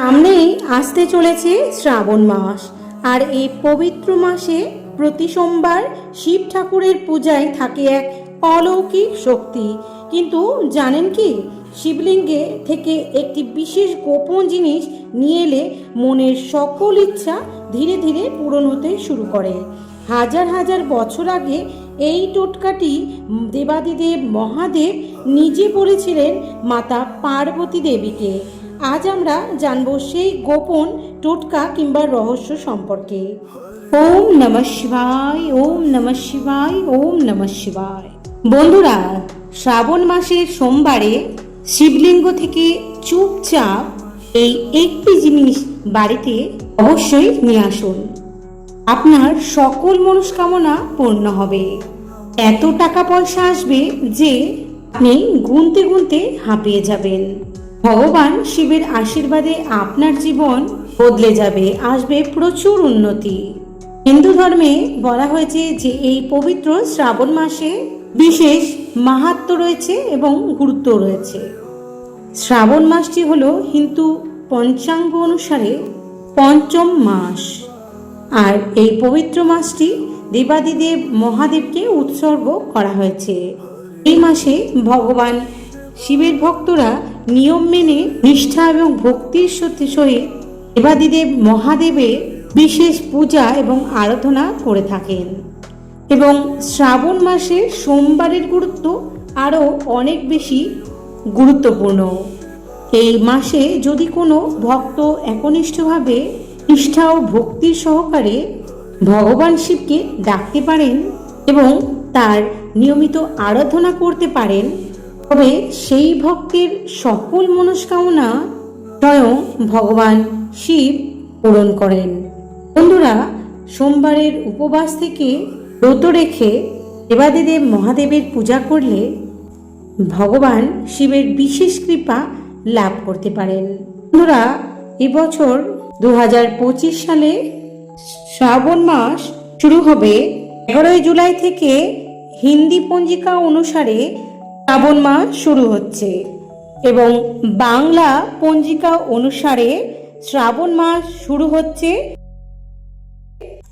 সামনেই আসতে চলেছে শ্রাবণ মাস, আর এই পবিত্র মাসে প্রতি সোমবার শিব ঠাকুরের পূজায় থাকে এক অলৌকিক শক্তি। কিন্তু জানেন কি, শিবলিঙ্গে থেকে একটি বিশেষ গোপন জিনিস নিয়ে এলে মনের সকল ইচ্ছা ধীরে ধীরে পূরণ হতে শুরু করে। হাজার হাজার বছর আগে এই টোটকাটি দেবাদিদেব মহাদেব নিজে বলেছিলেন মাতা পার্বতী দেবীকে। আজ আমরা জানব সেই গোপন টোটকা কিংবা রহস্য সম্পর্কে। ওম নমঃ শিবায়, ওম নমঃ শিবায়, ওম নমঃ শিবায়। বন্ধুরা, শ্রাবণ মাসের সোমবারে শিবলিঙ্গ থেকে চুপচাপ এই একটি জিনিস বাড়িতে অবশ্যই নিয়ে আসুন। আপনার সকল মনস্কামনা পূর্ণ হবে। এত টাকা পয়সা আসবে যে আপনি গুনতে গুনতে হাঁপিয়ে যাবেন। ভগবান শিবের আশীর্বাদে আপনার জীবন বদলে যাবে, আসবে প্রচুর উন্নতি। হিন্দু ধর্মে বলা হয়েছে যে এই পবিত্র শ্রাবণ মাসে বিশেষ মাহাত্ম রয়েছে এবং গুরুত্ব রয়েছে। শ্রাবণ মাসটি হলো হিন্দু পঞ্চাঙ্গ অনুসারে পঞ্চম মাস। আর এই পবিত্র মাসটি দেবাদিদেব মহাদেবকে উৎসর্গ করা হয়েছে। এই মাসে ভগবান শিবের ভক্তরা নিয়ম মেনে, নিষ্ঠা এবং ভক্তির সহিত দেবাদিদেব মহাদেবের বিশেষ পূজা এবং আরাধনা করে থাকেন। এবং শ্রাবণ মাসে সোমবারের গুরুত্ব আরও অনেক বেশি গুরুত্বপূর্ণ। এই মাসে যদি কোনো ভক্ত একনিষ্ঠভাবে নিষ্ঠা ও ভক্তির সহকারে ভগবান শিবকে ডাকতে পারেন এবং তার নিয়মিত আরাধনা করতে পারেন তবে সেই ভক্তের সকল মনস্কামনা স্বয়ং ভগবান শিব পূরণ করেন। বন্ধুরা, সোমবারের উপবাস থেকে ব্রত রেখে দেবাদিদেব মহাদেবের পূজা করলে ভগবান শিবের বিশেষ কৃপা লাভ করতে পারেন। বন্ধুরা, এবছর দু হাজার পঁচিশ সালে শ্রাবণ মাস শুরু হবে। এগারোই জুলাই থেকে হিন্দি পঞ্জিকা অনুসারে শ্রাবণ মাস শুরু হচ্ছে এবং বাংলা পঞ্জিকা অনুসারে শ্রাবণ মাস শুরু হচ্ছে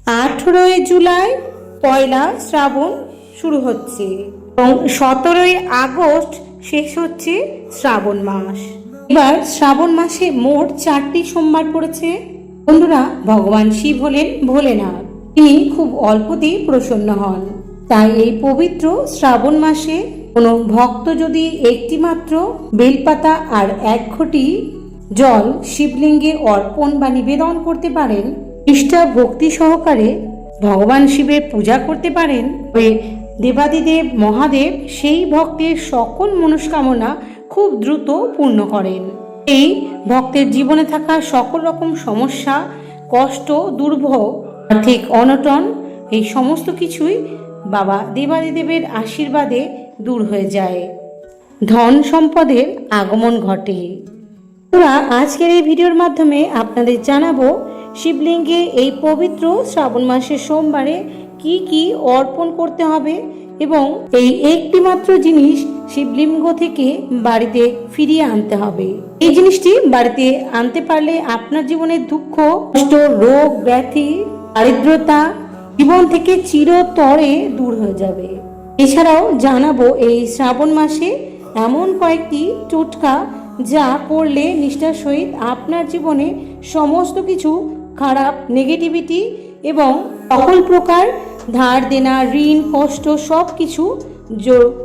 আঠেরোই জুলাই, পয়লা শ্রাবণ শুরু হচ্ছে এবং সতেরোই আগস্ট শেষ হচ্ছে শ্রাবণ মাস। এবার শ্রাবণ মাসে মোট চারটি সোমবার পড়েছে। বন্ধুরা, ভগবান শিব হলেন ভোলেনাথ। তিনি খুব অল্পতেই প্রসন্ন হন। তাই এই পবিত্র শ্রাবণ মাসে কোনো ভক্ত যদি একটি মাত্র বেলপাতা আর এক ঘটি জল শিবলিঙ্গে অর্পণ বা নিবেদন করতে পারেন, নিষ্ঠা ভক্তি সহকারে ভগবান শিবের পূজা করতে পারেন দেবাদিদেব মহাদেব সেই ভক্তের সকল মনস্কামনা খুব দ্রুত পূর্ণ করেন। এই ভক্তের জীবনে থাকা সকল রকম সমস্যা, কষ্ট, দুর্ভোগ, আর্থিক অনটন, এই সমস্ত কিছুই বাবা দেবাদিদেবের আশীর্বাদে দূর হয়ে যায়। ধন সম্পদের আগমন ঘটে। বন্ধুরা আজকের এই ভিডিওর মাধ্যমে আপনাদের জানাব শিবলিঙ্গে এই পবিত্র শ্রাবণ মাসের সোমবারে কি কি অর্পণ করতে হবে এবং এই একটি মাত্র জিনিস শিবলিঙ্গ থেকে বাড়িতে ফিরিয়ে আনতে হবে। এই জিনিসটি বাড়িতে আনতে পারলে আপনার জীবনের দুঃখ, কষ্ট, রোগ, ব্যাধি, দারিদ্রতা, জীবন থেকে চিরতরে দূর হয়ে যাবে। এছাড়াও জানাব এই শ্রাবণ মাসে এমন কয়েকটি টোটকা যা পড়লে নিষ্ঠার সহিত আপনার জীবনে সমস্ত কিছু খারাপ নেগেটিভিটি এবং সকল প্রকার ধার দেনা, ঋণ, কষ্ট সব কিছু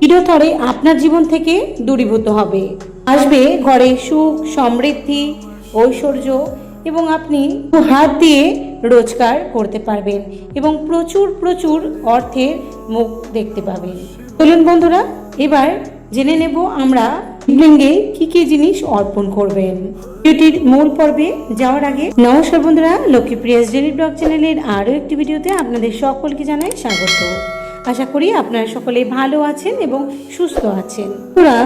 চিরতরে আপনার জীবন থেকে দূরীভূত হবে। আসবে ঘরে সুখ, সমৃদ্ধি, ঐশ্বর্য এবং আপনি হাত দিয়ে রোজগার করতে পারবেন এবং প্রচুর প্রচুর অর্থের মুখ দেখতে পাবেন চলুন বন্ধুরা, এবার জেনে নেব আমরা শিবলিঙ্গে কি কি জিনিস অর্পণ করবেন। ভিডিওটির মূল পর্বে যাওয়ার আগে নমস্কার বন্ধুরা লক্ষ্মীপ্রিয়াস ডেলি ব্লগ চ্যানেলের আরও একটি ভিডিওতে আপনাদের সকলকে জানাই স্বাগত। আশা করি আপনারা সকলে ভালো আছেন এবং সুস্থ আছেন। তোরা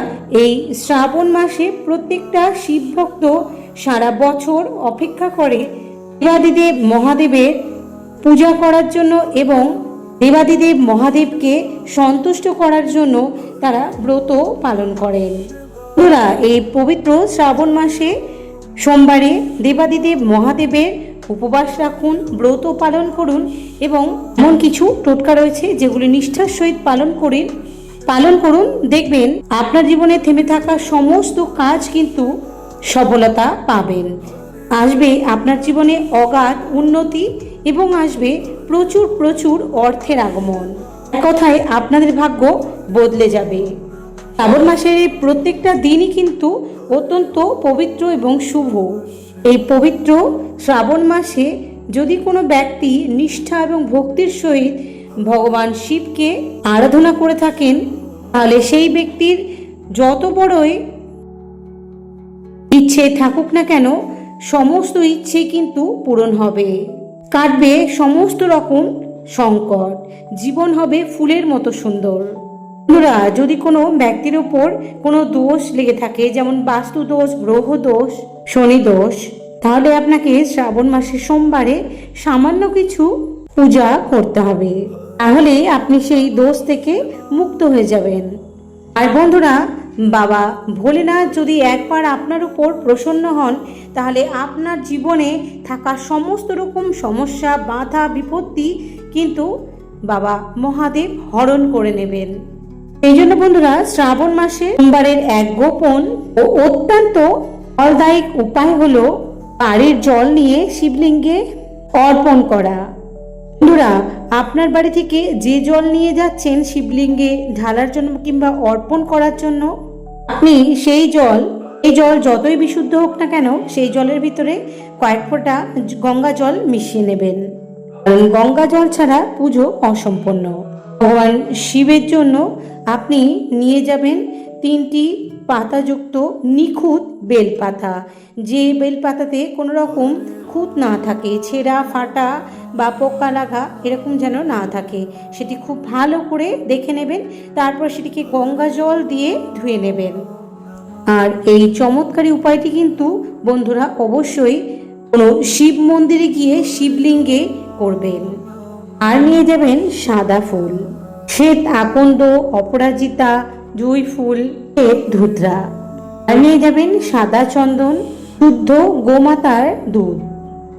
এই শ্রাবণ মাসে প্রত্যেকটা শিব ভক্ত সারা বছর অপেক্ষা করে দেবাদিদেব মহাদেবের পূজা করার জন্য এবং দেবাদিদেব মহাদেবকে সন্তুষ্ট করার জন্য তারা ব্রত পালন করেন। বন্ধুরা, এই পবিত্র শ্রাবণ মাসে সোমবারে দেবাদিদেব মহাদেবের উপবাস রাখুন, ব্রত পালন করুন এবং এমন কিছু টোটকা রয়েছে যেগুলি নিষ্ঠার সহিত পালন করে, পালন করুন। দেখবেন, আপনার জীবনে থেমে থাকা সমস্ত কাজ কিন্তু সফলতা পাবেন। আসবে আপনার জীবনে অগাধ উন্নতি এবং আসবে প্রচুর প্রচুর অর্থের আগমন। কথায় আপনাদের ভাগ্য বদলে যাবে। শ্রাবণ মাসের এই প্রত্যেকটা দিনই কিন্তু অত্যন্ত পবিত্র এবং শুভ। এই পবিত্র শ্রাবণ মাসে যদি কোনো ব্যক্তি নিষ্ঠা এবং ভক্তির সহিত ভগবান শিবকে আরাধনা করে থাকেন, তাহলে সেই ব্যক্তির যত বড়ই ইচ্ছে থাকুক না কেন, সমস্ত ইচ্ছে কিন্তু পূরণ হবে। কাটবে সমস্ত রকম সংকট। জীবন হবে ফুলের মতো সুন্দর। বন্ধুরা, যদি কোনো ব্যক্তির ওপর কোনো দোষ লেগে থাকে, যেমন বাস্তু দোষ, গ্রহ দোষ, শনি দোষ, তাহলে আপনাকে শ্রাবণ মাসের সোমবারে সামান্য কিছু পূজা করতে হবে। তাহলে আপনি সেই দোষ থেকে মুক্ত হয়ে যাবেন। আর বন্ধুরা বাবা, ভোলেনাথ যদি একবার আপনার উপর প্রসন্ন হন, তাহলে আপনার জীবনে থাকা সমস্ত রকম সমস্যা, বাধা, বিপত্তি কিন্তু বাবা মহাদেব হরণ করে নেবেন। এই জন্য বন্ধুরা, শ্রাবণ মাসে সোমবারের এক গোপন ও অত্যন্ত ফলদায়ক উপায় হলো বাড়ির জল নিয়ে শিবলিঙ্গে অর্পণ করা। বন্ধুরা, আপনার বাড়ি থেকে যে জল নিয়ে যাচ্ছেন শিবলিঙ্গে ঢালার জন্য কিংবা অর্পণ করার জন্য আপনি সেই জল, এই জল যতই বিশুদ্ধ হোক না কেন, সেই জলের ভিতরে কয়েক ফোঁটা গঙ্গা জল মিশিয়ে নেবেন। কারণ গঙ্গা জল ছাড়া পুজো অসম্পন্ন ভগবান শিবের জন্য আপনি নিয়ে যাবেন তিনটি পাতাযুক্ত নিখুঁত বেলপাতা। যে বেলপাতাতে কোনো রকম খুঁত না থাকে, ছেঁড়া, ফাটা বা পোকা লাগা এরকম যেন না থাকে, সেটি খুব ভালো করে দেখে নেবেন, তারপর সেটিকে গঙ্গা জল দিয়ে ধুয়ে নেবেন। আর এই চমৎকারী উপায়টি কিন্তু বন্ধুরা অবশ্যই কোনো শিব মন্দিরে গিয়ে শিবলিঙ্গে করবেন। আর নিয়ে যাবেন সাদা ফুল। শ্বেত আকন্দ, অপরাজিতা জুই ফুল ধুতরা। নিয়ে যাবেন সাদা চন্দন শুদ্ধ গোমাতার দুধ।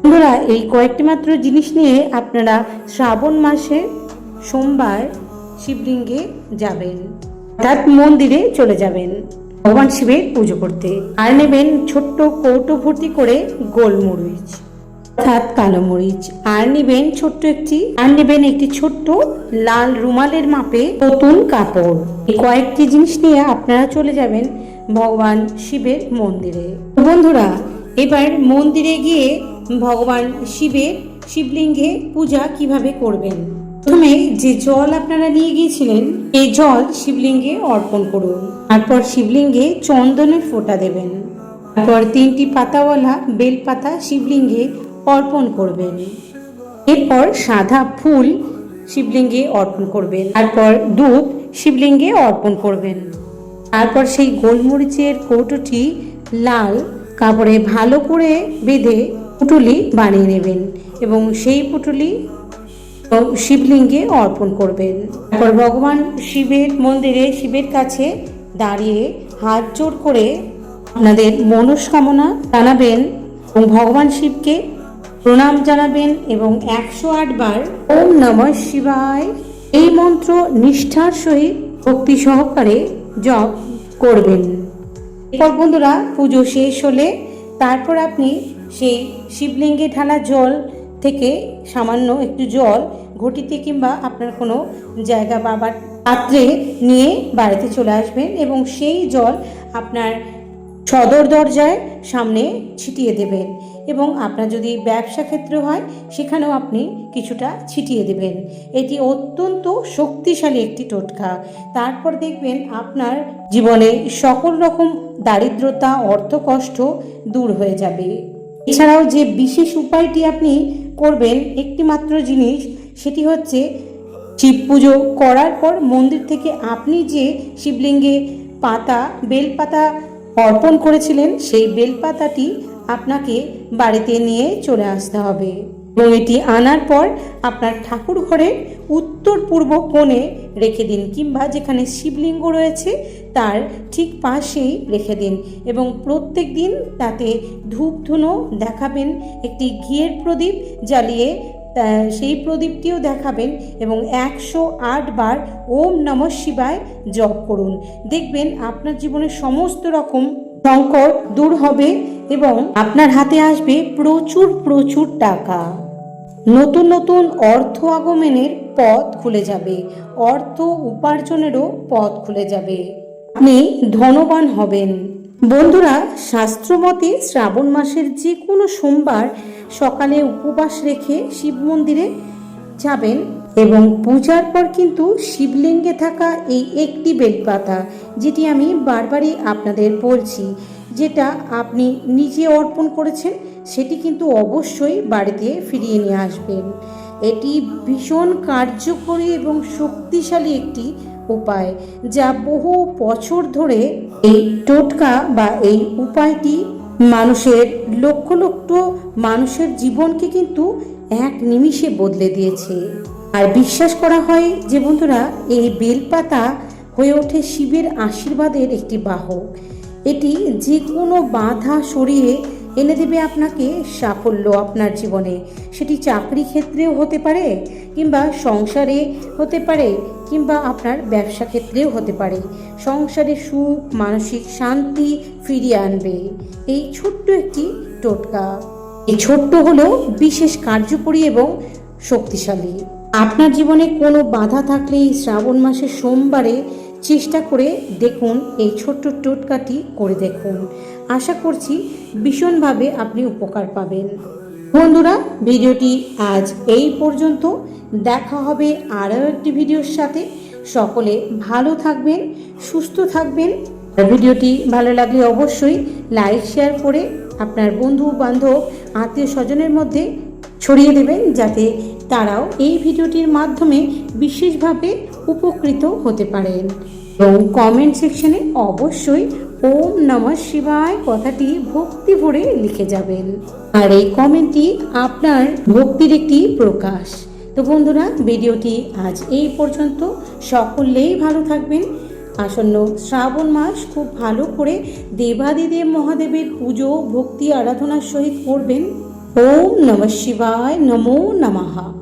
বন্ধুরা, এই কয়েকটি মাত্র জিনিস নিয়ে আপনারা শ্রাবণ মাসে সোমবার শিবলিঙ্গে যাবেন। অর্থাৎ মন্দিরে চলে যাবেন ভগবান শিবের পুজো করতে। আর নেবেন ছোট্ট কৌটো ভর্তি করে গোলমরিচ। অর্থাৎ কালো মরিচ। আর নেবেন ছোট্ট একটি, আর নেবেন একটি ছোট্ট লাল রুমালের মাপে নতুন কাপড়। এই কয়েকটি জিনিস নিয়ে আপনারা চলে যাবেন ভগবান শিবের মন্দিরে। বন্ধুরা, এবার মন্দিরে গিয়ে ভগবান শিবের শিবলিঙ্গে পূজা কীভাবে করবেন? প্রথমে যে জল আপনারা নিয়ে গিয়েছিলেন, এই জল শিবলিঙ্গে অর্পণ করুন। তারপর শিবলিঙ্গে চন্দনের ফোঁটা দেবেন। তারপর তিনটি পাতাওয়ালা বেলপাতা শিবলিঙ্গে অর্পণ করবেন। এরপর সাদা ফুল শিবলিঙ্গে অর্পণ করবেন। তারপর দুধ শিবলিঙ্গে অর্পণ করবেন। তারপর সেই গোলমরিচের কৌটোটি লাল কাপড়ে ভালো করে বেঁধে পুটুলি বানিয়ে নেবেন এবং সেই পুটুলি শিবলিঙ্গে অর্পণ করবেন। তারপর ভগবান শিবের মন্দিরে, শিবের কাছে দাঁড়িয়ে হাত জোর করে আপনাদের মনস্কামনা জানাবেন এবং ভগবান শিবকে প্রণাম জানাবেন এবং একশো বার ওম নমঃ শিবায় এই মন্ত্র নিষ্ঠার সহিত ভক্তি সহকারে জপ করবেন। এরপর বন্ধুরা, পুজো শেষ হলে তারপর আপনি সেই শিবলিঙ্গে ঢালা জল থেকে সামান্য একটু জল, ঘটিতে কিংবা আপনার কোনো জায়গা বা বা পাত্রে নিয়ে বাড়িতে চলে আসবেন এবং সেই জল আপনার সদর দরজায় সামনে ছিটিয়ে দেবেন। এবং আপনার যদি ব্যবসা ক্ষেত্র হয়, সেখানেও আপনি কিছুটা ছিটিয়ে দেবেন। এটি অত্যন্ত শক্তিশালী একটি টোটকা। তারপর দেখবেন আপনার জীবনে সকল রকম দারিদ্রতা, অর্থকষ্ট দূর হয়ে যাবে। এছাড়াও যে বিশেষ উপায়টি আপনি করবেন একটি মাত্র জিনিস, সেটি হচ্ছে শিব পুজো করার পর মন্দির থেকে আপনি যে শিবলিঙ্গে পাতা, বেলপাতা অর্পণ করেছিলেন, সেই বেলপাতাটি আপনাকে বাড়িতে নিয়ে চলে আসতে হবে। এবং এটি আনার পর আপনার ঠাকুর ঘরের উত্তর পূর্ব কোণে রেখে দিন, কিংবা যেখানে শিবলিঙ্গ রয়েছে, তার ঠিক পাশেই রেখে দিন। এবং প্রত্যেক দিন তাতে ধূপ ধুনো দেখাবেন, একটি ঘিয়ের প্রদীপ জ্বালিয়ে সেই প্রদীপটিও দেখাবেন, এবং একশো আট বার ওম নম শিবায় জপ করুন। দেখবেন আপনার জীবনের সমস্ত রকম সংকট দূর হবে এবং আপনার হাতে আসবে প্রচুর প্রচুর টাকা। নতুন নতুন অর্থ আগমনের পথ খুলে যাবে। অর্থ উপার্জনেরও পথ খুলে যাবে। আপনি ধনবান হবেন। বন্ধুরা, শাস্ত্রমতে শ্রাবণ মাসের যে কোনো সোমবার সকালে উপবাস রেখে শিব মন্দিরে যাবেন। এবং পূজার পর কিন্তু শিবলিঙ্গে থাকা এই একটি বেলপাতা, যেটি আমি বারবারই আপনাদের বলছি, যেটা আপনি নিজে অর্পণ করেছেন, সেটি কিন্তু অবশ্যই বাড়িতে ফিরিয়ে নিয়ে আসবেন। এটি ভীষণ কার্যকরী এবং শক্তিশালী একটি উপায়, যা বহু বছর ধরে এই টোটকা বা এই উপায়টি মানুষের লক্ষ লক্ষ মানুষের জীবনকে কিন্তু এক নিমিষে বদলে দিয়েছে। আর বিশ্বাস করা হয় যে বন্ধুরা, এই বেলপাতা হয়ে ওঠে শিবের আশীর্বাদের একটি বাহক। এটি যে কোনো বাধা সরিয়ে এনে দেবে আপনাকে সাফল্য আপনার জীবনে। সেটি চাকরি ক্ষেত্রেও হতে পারে কিংবা সংসারে হতে পারে কিংবা আপনার ব্যবসা ক্ষেত্রেও হতে পারে। সংসারে সুখ, মানসিক শান্তি ফিরিয়ে আনবে। এই ছোট্ট একটি টোটকা। এই ছোট্ট হলেও বিশেষ কার্যকরী এবং শক্তিশালী। আপনার জীবনে কোনো বাধা থাকলে এই শ্রাবণ মাসের সোমবারে চেষ্টা করে দেখুন, এই ছোট্ট টোটকাটি করে দেখুন। আশা করছি ভীষণভাবে আপনি উপকার পাবেন। বন্ধুরা, ভিডিওটি আজ এই পর্যন্ত। দেখা হবে আরও একটি ভিডিওর সাথে। সকলে ভালো থাকবেন, সুস্থ থাকবেন। ভিডিওটি ভালো লাগলে অবশ্যই লাইক, শেয়ার করে আপনার বন্ধু বান্ধব আত্মীয় স্বজনের মধ্যে ছড়িয়ে দেবেন, যাতে তারাও এই ভিডিওটির মাধ্যমে বিশেষভাবে উপকৃত হতে পারেন। এবং কমেন্ট সেকশনে অবশ্যই ওম নমঃ শিবায় কথাটি ভক্তি ভরে লিখে যাবেন। আর এই কমেন্টটি আপনার ভক্তির একটি প্রকাশ। তো বন্ধুরা, ভিডিওটি আজ এই পর্যন্ত। সকলেই ভালো থাকবেন। আসন্ন শ্রাবণ মাস খুব ভালো করে দেবাদিদেব মহাদেবের পুজো, ভক্তি, আরাধনার সহিত করবেন। ওম নমঃ শিবায়, নমো নমঃ।